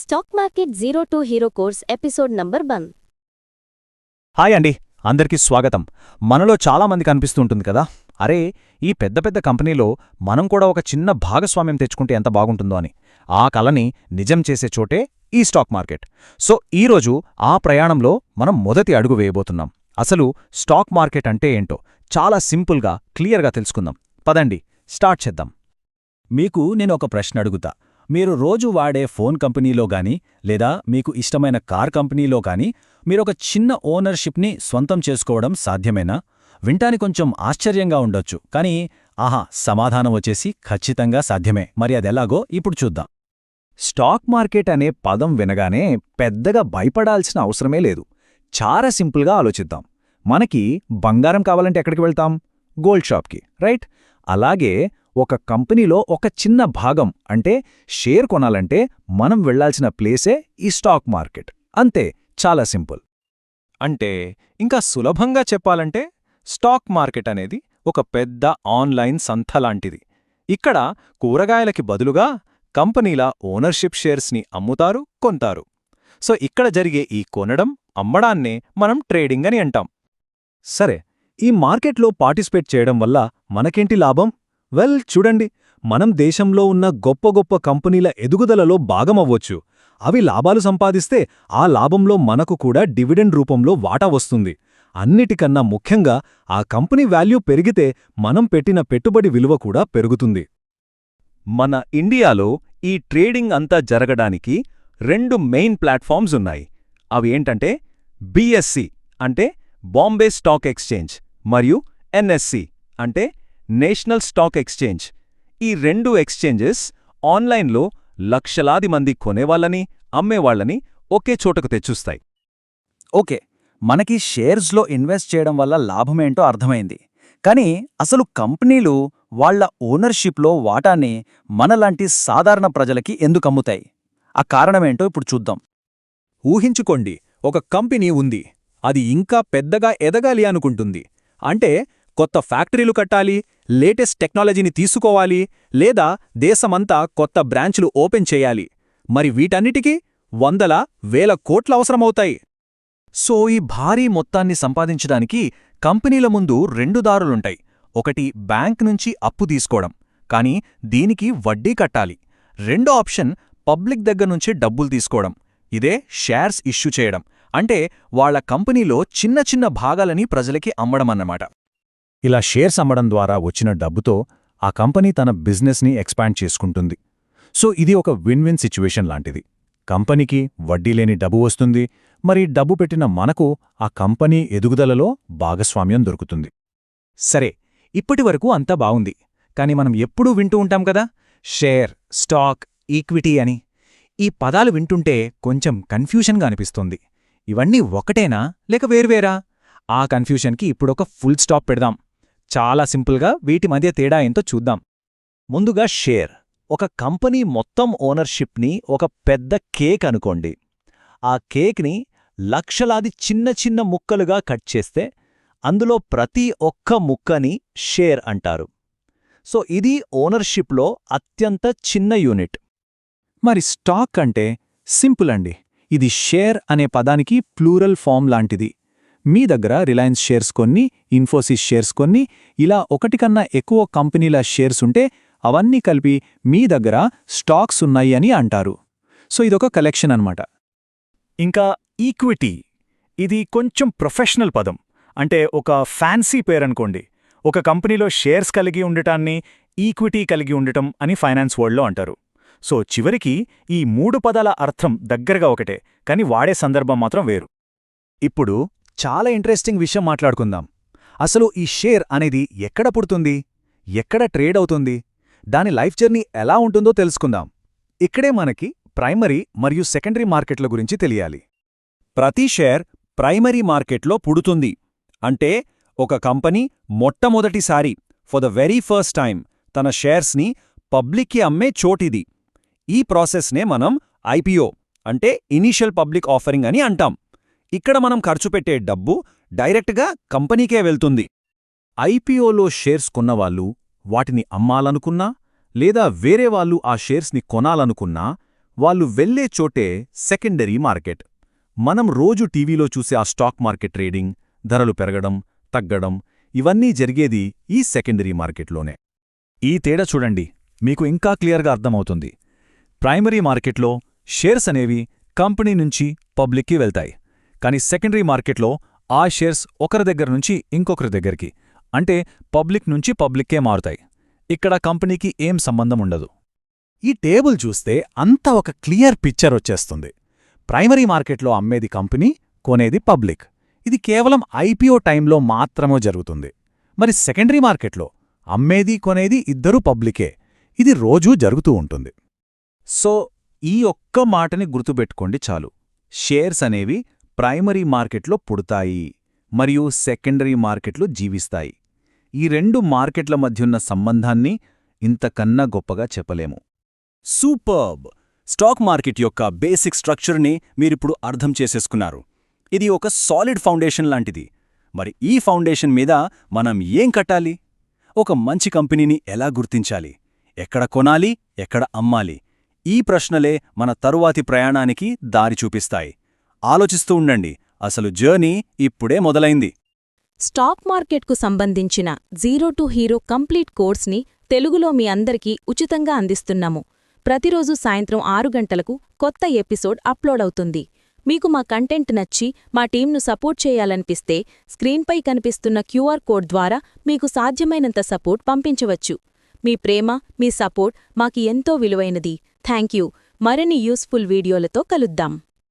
Stock market zero to hero course episode number one. Hi అండి అందరికీ స్వాగతం. మనలో చాలామంది కనిపిస్తుంటుంది కదా? అరే ఈ పెద్ద పెద్ద కంపెనీలో మనం కూడా ఒక చిన్న భాగస్వామ్యం తెచ్చుకుంటే ఎంత బాగుంటుందో అని. ఆ కలని నిజం చేసే చోటే ఈ స్టాక్ మార్కెట్. సో ఈరోజు ఆ ప్రయాణంలో మనం మొదటి అడుగు వేయబోతున్నాం. అసలు స్టాక్ మార్కెట్ అంటే ఏంటో చాలా సింపుల్గా క్లియర్గా తెలుసుకుందాం. పదండి స్టార్ట్ చేద్దాం. మీకు నేను ఒక ప్రశ్న అడుగుతా. మీరు రోజు వాడే ఫోన్ కంపెనీలో గాని లేదా మీకు ఇష్టమైన కార్ కంపెనీలో గాని మీరొక చిన్న ఓనర్షిప్ని స్వంతం చేసుకోవడం సాధ్యమేనా? వింటాని కొంచెం ఆశ్చర్యంగా ఉండొచ్చు. కానీ ఆహా సమాధానం వచ్చేసి ఖచ్చితంగా సాధ్యమే. మరి అదెలాగో ఇప్పుడు చూద్దాం. స్టాక్ మార్కెట్ అనే పదం వినగానే పెద్దగా భయపడాల్సిన అవసరమే లేదు. చాలా సింపుల్గా ఆలోచిద్దాం. మనకి బంగారం కావాలంటే ఎక్కడికి వెళ్తాం? గోల్డ్ షాప్కి రైట్? అలాగే ఒక కంపెనీలో ఒక చిన్న భాగం అంటే షేర్ కొనాలంటే మనం వెళ్ళాల్సిన ప్లేసే ఈ స్టాక్ మార్కెట్. అంతే చాలా సింపుల్. అంటే ఇంకా సులభంగా చెప్పాలంటే స్టాక్ మార్కెట్ అనేది ఒక పెద్ద ఆన్లైన్ సంస్థ లాంటిది. ఇక్కడ కూరగాయలకి బదులుగా కంపెనీల ఓనర్షిప్ షేర్స్ని అమ్ముతారు కొంటారు సో ఇక్కడ జరిగే ఈ కొనడం అమ్మడాన్నే మనం ట్రేడింగ్ అని అంటాం. సరే ఈ మార్కెట్లో పార్టిసిపేట్ చేయడం వల్ల మనకేంటి లాభం? వెల్ చూడండి. మనం దేశంలో ఉన్న గొప్ప గొప్ప కంపెనీల ఎదుగుదలలో భాగమవ్వచ్చు. అవి లాభాలు సంపాదిస్తే ఆ లాభంలో మనకు కూడా డివిడెండ్ రూపంలో వాటా వస్తుంది. అన్నిటికన్నా ముఖ్యంగా ఆ కంపెనీ వాల్యూ పెరిగితే మనం పెట్టిన పెట్టుబడి విలువ కూడా పెరుగుతుంది. మన ఇండియాలో ఈ ట్రేడింగ్ అంతా జరగడానికి రెండు మెయిన్ ప్లాట్ఫామ్స్ ఉన్నాయి. అవి ఏంటంటే బిఎస్సి అంటే బాంబే స్టాక్ ఎక్స్చేంజ్ మరియు ఎన్ఎస్సి అంటే నేషనల్ స్టాక్ ఎక్స్చేంజ్. ఈ రెండు ఎక్స్చేంజెస్ ఆన్లైన్లో లక్షలాది మంది కొనేవాళ్ళని అమ్మేవాళ్ళని ఒకే చోటకు తెచ్చుస్తాయి. ఓకే మనకి షేర్స్లో ఇన్వెస్ట్ చేయడం వల్ల లాభమేంటో అర్థమైంది. కానీ అసలు కంపెనీలు వాళ్ళ ఓనర్షిప్లో వాటాన్ని మనలాంటి సాధారణ ప్రజలకి ఎందుకు అమ్ముతాయి? ఆ కారణమేంటో ఇప్పుడు చూద్దాం. ఊహించుకోండి ఒక కంపెనీ ఉంది. అది ఇంకా పెద్దగా ఎదగాలి అనుకుంటుంది. అంటే కొత్త ఫ్యాక్టరీలు కట్టాలి లేటెస్ట్ టెక్నాలజీని తీసుకోవాలి లేదా దేశమంతా కొత్త బ్రాంచ్లు ఓపెన్ చేయాలి. మరి వీటన్నిటికీ వందల వేల కోట్ల అవసరమవుతాయి. సో ఈ భారీ మొత్తాన్ని సంపాదించడానికి కంపెనీల ముందు రెండు దారులుంటాయి. ఒకటి బ్యాంక్ నుంచి అప్పు తీసుకోవడం. కానీ దీనికి వడ్డీ కట్టాలి. రెండో ఆప్షన్ పబ్లిక్ దగ్గర నుంచి డబ్బులు తీసుకోవడం. ఇదే షేర్స్ ఇష్యూ చేయడం. అంటే వాళ్ళ కంపెనీలో చిన్న చిన్న భాగాలని ప్రజలకి అమ్మడమన్నమాట. ఇలా షేర్స్ అమ్మడం ద్వారా వచ్చిన డబ్బుతో ఆ కంపెనీ తన బిజినెస్ని ఎక్స్పాండ్ చేసుకుంటుంది. సో ఇది ఒక విన్ విన్ సిచ్యువేషన్ లాంటిది. కంపెనీకి వడ్డీ లేని డబ్బు వస్తుంది మరి డబ్బు పెట్టిన మనకు ఆ కంపెనీ ఎదుగుదలలో భాగస్వామ్యం దొరుకుతుంది. సరే ఇప్పటివరకు అంతా బావుంది కాని మనం ఎప్పుడూ వింటూ ఉంటాం కదా షేర్ స్టాక్ ఈక్విటీ అని. ఈ పదాలు వింటుంటే కొంచెం కన్ఫ్యూషన్గా అనిపిస్తుంది. ఇవన్నీ ఒకటేనా లేక వేర్వేరా? ఆ కన్ఫ్యూషన్కి ఇప్పుడొక ఫుల్ స్టాప్ పెడదాం. చాలా సింపుల్గా వీటి మధ్య తేడా ఏంటో చూద్దాం. ముందుగా షేర్. ఒక కంపెనీ మొత్తం ఓనర్షిప్ని ఒక పెద్ద కేక్ అనుకోండి. ఆ కేక్ని లక్షలాది చిన్న చిన్న ముక్కలుగా కట్ చేస్తే అందులో ప్రతి ఒక్క ముక్కని షేర్ అంటారు. సో ఇది ఓనర్షిప్లో అత్యంత చిన్న యూనిట్. మరి స్టాక్ అంటే సింపుల్ అండి. ఇది షేర్ అనే పదానికి ప్లూరల్ ఫామ్ లాంటిది. మీ దగ్గర రిలయన్స్ షేర్స్ కొన్ని ఇన్ఫోసిస్ షేర్స్ కొన్ని ఇలా ఒకటి కన్నా ఎక్కువ కంపెనీల షేర్స్ ఉంటే అవన్నీ కలిపి మీ దగ్గర స్టాక్స్ ఉన్నాయి అని అంటారు. సో ఇదొక కలెక్షన్ అన్నమాట. ఇంకా ఈక్విటీ ఇది కొంచెం ప్రొఫెషనల్ పదం. అంటే ఒక ఫ్యాన్సీ పేరనుకోండి ఒక కంపెనీలో షేర్స్ కలిగి ఉండటాన్ని ఈక్విటీ కలిగి ఉండటం అని ఫైనాన్స్ వరల్డ్లో అంటారు. సో చివరికి ఈ మూడు పదాల అర్థం దగ్గరగా ఒకటే కానీ వాడే సందర్భం మాత్రం వేరు. ఇప్పుడు చాలా ఇంట్రెస్టింగ్ విషయం మాట్లాడుకుందాం. అసలు ఈ షేర్ అనేది ఎక్కడ పుడుతుంది? ఎక్కడ ట్రేడ్ అవుతుంది? దాని లైఫ్ జర్నీ ఎలా ఉంటుందో తెలుసుకుందాం. ఇక్కడే మనకి ప్రైమరీ మరియు సెకండరీ మార్కెట్ల గురించి తెలియాలి. ప్రతి షేర్ ప్రైమరీ మార్కెట్లో పుడుతుంది. అంటే ఒక కంపెనీ మొట్టమొదటిసారి for the very first time తన షేర్స్ని పబ్లిక్కి అమ్మే చోటిది. ఈ ప్రాసెస్నే మనం ఐపీఓ అంటే ఇనీషియల్ పబ్లిక్ ఆఫరింగ్ అని అంటాం. ఇక్కడ మనం ఖర్చు పెట్టే డబ్బు డైరెక్ట్గా కంపెనీకే వెళ్తుంది. ఐపీఓలో షేర్స్ కొన్నవాళ్ళు వాటిని అమ్మాలనుకున్నా లేదా వేరే వాళ్ళు ఆ షేర్స్ని కొనాలనుకున్నా వాళ్ళు వెళ్ళే చోటే సెకండరీ మార్కెట్. మనం రోజు టీవీలో చూసే ఆ స్టాక్ మార్కెట్ ట్రేడింగ్ ధరలు పెరగడం తగ్గడం ఇవన్నీ జరిగేది ఈ సెకండరీ మార్కెట్లోనే. ఈ తేడా చూడండి మీకు ఇంకా క్లియర్గా అర్థమవుతుంది. ప్రైమరీ మార్కెట్లో షేర్స్ అనేవి కంపెనీ నుంచి పబ్లిక్కి వెళ్తాయి. కానీ సెకండరీ మార్కెట్లో ఆ షేర్స్ ఒకరి దగ్గర నుంచి ఇంకొకరి దగ్గరికి అంటే పబ్లిక్ నుంచి పబ్లిక్కే మారుతాయి. ఇక్కడ కంపెనీకి ఏం సంబంధం ఉండదు. ఈ టేబుల్ చూస్తే అంతా ఒక క్లియర్ పిక్చర్ వచ్చేస్తుంది. ప్రైమరీ మార్కెట్లో అమ్మేది కంపెనీ కొనేది పబ్లిక్. ఇది కేవలం ఐపీఓ టైంలో మాత్రమే జరుగుతుంది. మరి సెకండరీ మార్కెట్లో అమ్మేది కొనేది ఇద్దరూ పబ్లికే. ఇది రోజూ జరుగుతూ ఉంటుంది. సో ఈ ఒక్క మాటని గుర్తుపెట్టుకోండి చాలు. షేర్స్ అనేవి ప్రైమరీ మార్కెట్లో పుడతాయి మరియు సెకండరీ మార్కెట్లు జీవిస్తాయి. ఈ రెండు మార్కెట్ల మధ్యున్న సంబంధాన్ని ఇంతకన్నా గొప్పగా చెప్పలేము. సూపర్బ్! స్టాక్ మార్కెట్ యొక్క బేసిక్ స్ట్రక్చర్ని మీరిప్పుడు అర్థం చేసేసుకున్నారు. ఇది ఒక సాలిడ్ ఫౌండేషన్ లాంటిది. మరి ఈ ఫౌండేషన్ మీద మనం ఏం కట్టాలి? ఒక మంచి కంపెనీని ఎలా గుర్తించాలి? ఎక్కడ కొనాలి? ఎక్కడ అమ్మాలి? ఈ ప్రశ్నలే మన తరువాతి ప్రయాణానికి దారి చూపిస్తాయి. ఆలోచిస్తూ ఉండండి. అసలు జర్నీ ఇప్పుడే మొదలైంది. స్టాక్ మార్కెట్కు సంబంధించిన జీరో టు హీరో కంప్లీట్ కోర్స్ని తెలుగులో మీ అందరికీ ఉచితంగా అందిస్తున్నాము. ప్రతిరోజు సాయంత్రం ఆరు గంటలకు కొత్త ఎపిసోడ్ అప్లోడ్ అవుతుంది. మీకు మా కంటెంట్ నచ్చి మా టీంను సపోర్ట్ చేయాలనిపిస్తే స్క్రీన్పై కనిపిస్తున్న క్యూఆర్ కోడ్ ద్వారా మీకు సాధ్యమైనంత సపోర్ట్ పంపించవచ్చు. మీ ప్రేమ మీ సపోర్ట్ మాకు ఎంతో విలువైనది. Thank you. మరిన్ని యూస్ఫుల్ వీడియోలతో కలుద్దాం.